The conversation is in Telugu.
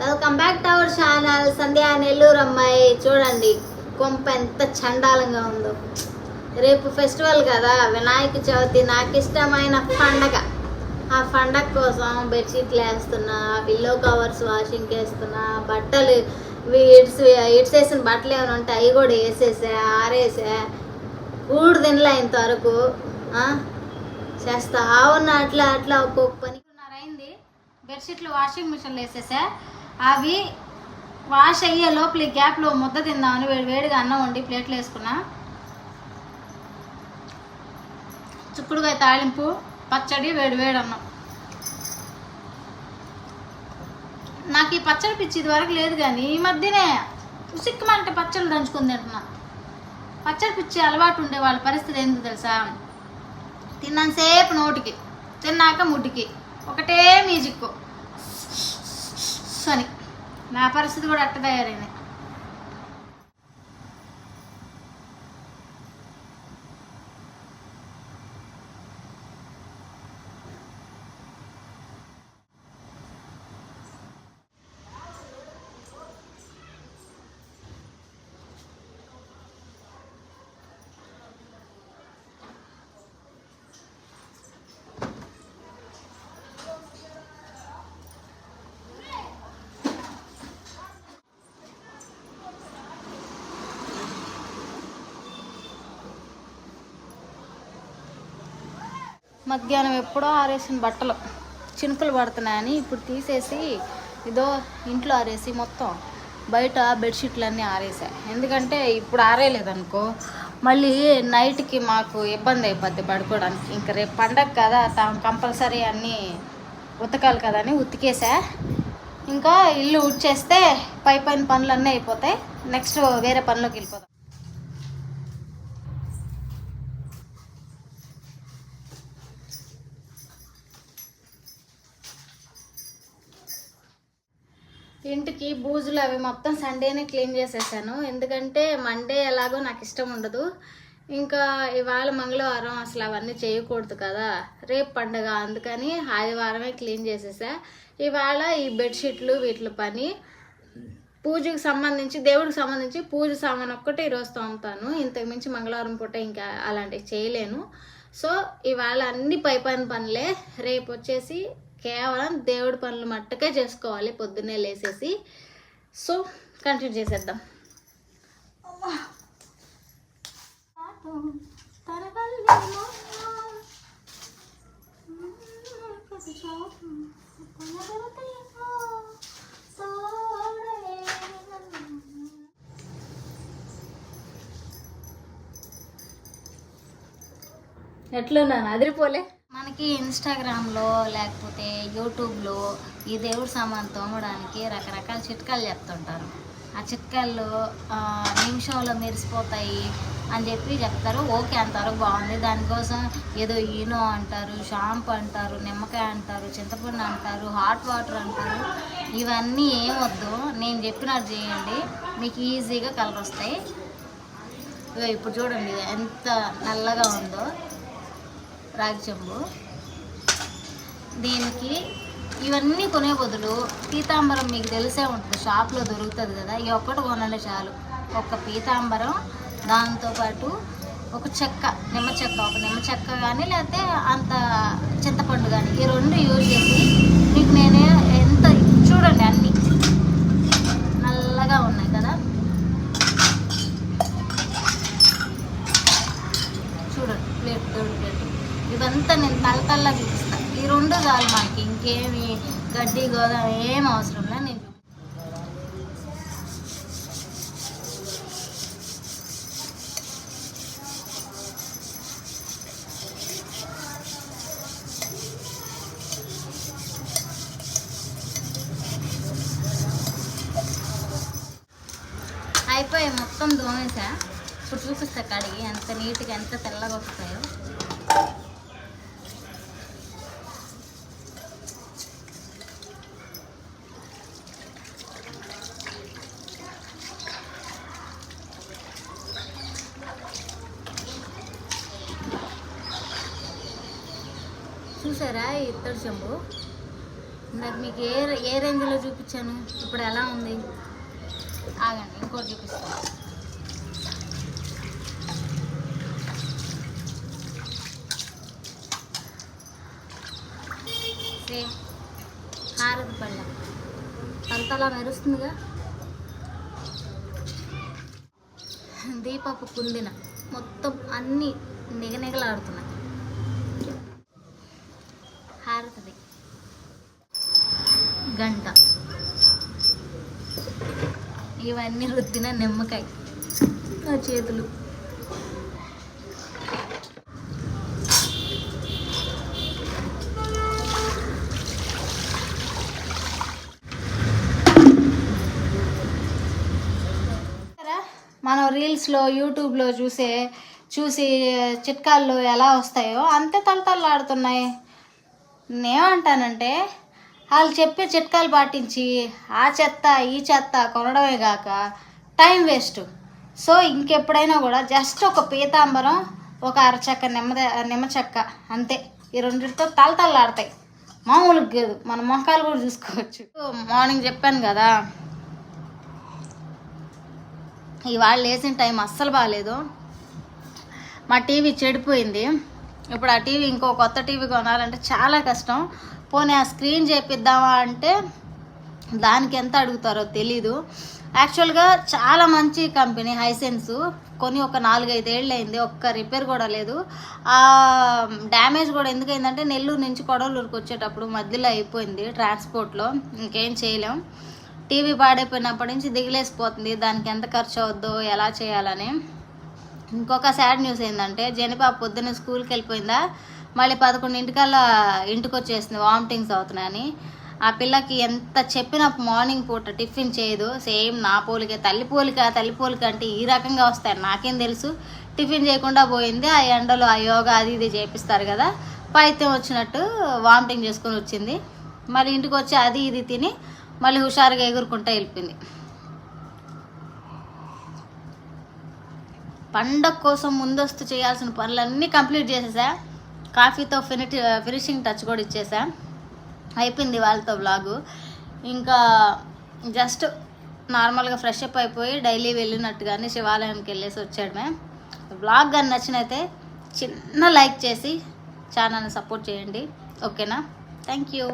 Welcome back to our channel Sandhya Nellore అమ్మాయి. చూడండి కొంప ఎంత చండాలంగా ఉందో. రేపు ఫెస్టివల్ కదా వినాయక చవితి. నాకు ఇష్టమైన పండగ. ఆ పండగ కోసం బెడ్షీట్లు వేస్తున్నా పిల్లో కవర్స్ వాషింగ్కి వేస్తున్నా బట్టలు ఇడ్స్ ఇడ్స్ వేసిన బట్టలు ఏమైనా ఉంటే అవి కూడా వేసేసా ఆరేసా. కూడు తినలే ఇంతవరకు చేస్తా. ఉన్నా అట్లా అట్లా ఒక్కొక్క పని. అయింది. బెడ్షీట్లు వాషింగ్ మిషన్లో వేసేసా. అవి వాష్ అయ్యే లోపల ఈ గ్యాప్లో ముద్ద తిందామని వేడి వేడిగా అన్నం వండి ప్లేట్లు వేసుకున్నా. చుక్కుడుకాయ తాళింపు పచ్చడి వేడి వేడి అన్నం. నాకు ఈ పచ్చడి పిచ్చి ఇదివరకు లేదు కానీ ఈ మధ్యనే ఉసిక్కుమంటే పచ్చళ్ళు దంచుకుని తింటున్నా. పచ్చడి పిచ్చి అలవాటు ఉండే వాళ్ళ పరిస్థితి ఏందో తెలుసా? తిన్నంతసేపు నోటికి తిన్నాక ముడ్డికి ఒకటే మ్యూజిక్ అని. నా పరిస్థితి కూడా అట్ట తయారైంది. మధ్యాహ్నం ఎప్పుడో ఆరేసిన బట్టలు చినుకులు పడుతున్నాయని ఇప్పుడు తీసేసి ఇదో ఇంట్లో ఆరేసి మొత్తం బయట బెడ్షీట్లన్నీ ఆరేసా. ఎందుకంటే ఇప్పుడు ఆరేయలేదనుకో మళ్ళీ నైట్కి మాకు ఇబ్బంది అయిపోద్ది పడుకోవడానికి. ఇంకా రేపు పండగ కదా తాము కంపల్సరీ అన్నీ ఉతకాలి కదా అని ఉతికేసా. ఇంకా ఇల్లు ఉడ్చేస్తే పై పైన పనులు అన్నీ అయిపోతాయి. నెక్స్ట్ వేరే పనిలోకి వెళ్ళిపోతాం ఇంటికి బూజులు అవి మొత్తం సండేనే క్లీన్ చేసేసాను. ఎందుకంటే మండే ఎలాగో నాకు ఇష్టం ఉండదు. ఇంకా ఇవాళ మంగళవారం అసలు అవన్నీ చేయకూడదు కదా. రేపు పండగ అందుకని ఆదివారమే క్లీన్ చేసేసా. ఇవాళ ఈ బెడ్షీట్లు వీటి పని. పూజకు సంబంధించి దేవుడికి సంబంధించి పూజ సామాన్ ఒక్కటే ఈరోజు తోముతాను. ఇంతకుమించి మంగళవారం పూట ఇంకా అలాంటివి చేయలేను. సో ఇవాళ అన్ని పై పని పనులే. రేపు వచ్చేసి కేవలం దేవుడి పనులు మట్టుకే చేసుకోవాలి పొద్దున్నే లేసేసి. సో కంటిన్యూ చేసేద్దాం. ఎట్లున్నాను? అదిరిపోలే. మనకి ఇన్స్టాగ్రామ్లో లేకపోతే యూట్యూబ్లో ఈ దేవుడు సామాన్ తోమడానికి రకరకాల చిట్కాలు చెప్తుంటారు. ఆ చిట్కాలు నిమిషంలో మెరిసిపోతాయి అని చెప్పి చెప్తారు. ఓకే అంటారు బాగుంది. దానికోసం ఏదో ఈనో అంటారు షాంపూ అంటారు నిమ్మకాయ అంటారు చింతపండు అంటారు హాట్ వాటర్ అంటారు. ఇవన్నీ ఏం వద్దు నేను చెప్పినట్టు చేయండి. మీకు ఈజీగా కలర్ వస్తాయి ఇగో ఇప్పుడు చూడండి ఎంత నల్లగా ఉందో. రాగి చెంబు దీనికి ఇవన్నీ కొనే బదులు పీతాంబరం మీకు తెలిసే ఉంటుంది షాప్లో దొరుకుతుంది కదా ఈ ఒక్కటి కొనండి చాలు. ఒక పీతాంబరం దాంతోపాటు ఒక చెక్క నిమ్మ చెక్క ఒక నిమ్మ చెక్క కానీ లేకపోతే అంత చింతపండు కానీ ఈ రెండు యూజ్ చేసి మీకు నేనే ఎంత చూడండి అన్ని. నల్లగా ఉన్నాయి కదా. చూడండి ప్లేట్ దొడ్డు ప్లేట్. ఇదంతా నేను తలతల్లా చూపిస్తాను ఈ రెండు చాలు మనకి ఇంకేమి గడ్డి గోదాం ఏం అవసరం లేదు నేను అయిపోయి మొత్తం దోమేసా? ఇప్పుడు చూపిస్తా కడిగి ఎంత నీట్గా ఎంత తెల్లగా వస్తాయో. చూసారా ఇత్తడి చెంబు? నాకు మీకు ఏ ఏ రేంజ్లో చూపించాను? ఇప్పుడు ఎలా ఉంది? ఆగండి ఇంకోటి చూపిస్తాను. సేమ్ హారతి పళ్ళ. అంతలా మెరుస్తుందిగా? దీపపు కుందిన మొత్తం అన్నీ నిగనిగలాడుతున్నాయి. గంట. ఇవన్నీ రుద్దిన నిమ్మకాయ. నా చేతులు. మనం రీల్స్లో యూట్యూబ్లో చూసే చూసి చిట్కాల్లో ఎలా వస్తాయో అంతే తలతల్లాడుతున్నాయి. నేమంటానంటే వాళ్ళు చెప్పే చిట్కాలు పాటించి ఆ చెత్త ఈ చెత్త కొనడమే కాక టైం వేస్ట్. సో ఇంకెప్పుడైనా కూడా జస్ట్ ఒక పీతాంబరం ఒక అరచక్క నిమ్మ నిమ్మ చెక్క అంతే. ఈ రెండింటితో తలతల్లాడతాయి మామూలుగా కాదు. మన మొఖాలు కూడా చూసుకోవచ్చు. మార్నింగ్ చెప్పాను కదా ఇవాళ లేచిన టైం అస్సలు బాగాలేదు మా టీవీ చెడిపోయింది. ఇప్పుడు ఆ టీవీ ఇంకో కొత్త టీవీ కొనాలంటే చాలా కష్టం. పోనీ ఆ స్క్రీన్ చేపిద్దామా అంటే దానికి ఎంత అడుగుతారో తెలీదు. యాక్చువల్గా చాలా మంచి కంపెనీ హైసెన్స్. కొని ఒక నాలుగైదు ఏళ్ళు అయింది ఒక్క రిపేర్ కూడా లేదు. ఆ డ్యామేజ్ కూడా ఎందుకైందంటే నెల్లూరు నుంచి కొడలూరుకు వచ్చేటప్పుడు మధ్యలో అయిపోయింది ట్రాన్స్పోర్ట్లో. ఇంకేం చేయలేం. టీవీ పాడైపోయినప్పటి నుంచి దిగిలేసిపోతుంది. దానికి ఎంత ఖర్చు అవుద్దో ఎలా చేయాలని. ఇంకొక సాడ్ న్యూస్ ఏంటంటే జనిపా పొద్దున్న స్కూల్కి వెళ్ళిపోయిందా? మళ్ళీ పదకొండింటికల్లా ఇంటికి వచ్చేసింది వామిటింగ్స్ అవుతున్నాయని. ఆ పిల్లకి ఎంత చెప్పినా మార్నింగ్ పూట టిఫిన్ చేయదు సేమ్ నా పోలికే తల్లి పోలిక తల్లి పోలిక అంటే ఈ రకంగా వస్తాయి నాకేం తెలుసు. టిఫిన్ చేయకుండా పోయింది ఆ ఎండలో ఆ యోగా అది ఇది చేపిస్తారు కదా పైత్యం వచ్చినట్టు వామిటింగ్ చేసుకొని వచ్చింది. మళ్ళీ ఇంటికి వచ్చి అది ఇది తిని మళ్ళీ హుషారుగా ఎగురుకుంటా వెళ్ళిపోయింది. పండగ కోసం ముందస్తు చేయాల్సిన పనులన్నీ కంప్లీట్ చేసేసా. కాఫీతో ఫిని ఫినిషింగ్ టచ్ కూడా ఇచ్చేసా. అయిపోయింది వాళ్ళతో వ్లాగు. ఇంకా జస్ట్ నార్మల్గా ఫ్రెష్ అప్ అయిపోయి డైలీ వెళ్ళినట్టుగానే శివాలయానికి వెళ్ళేసి వచ్చాడమే. వ్లాగ్ కానీ నచ్చినైతే చిన్న లైక్ చేసి ఛానల్ని సపోర్ట్ చేయండి. ఓకేనా? Thank you.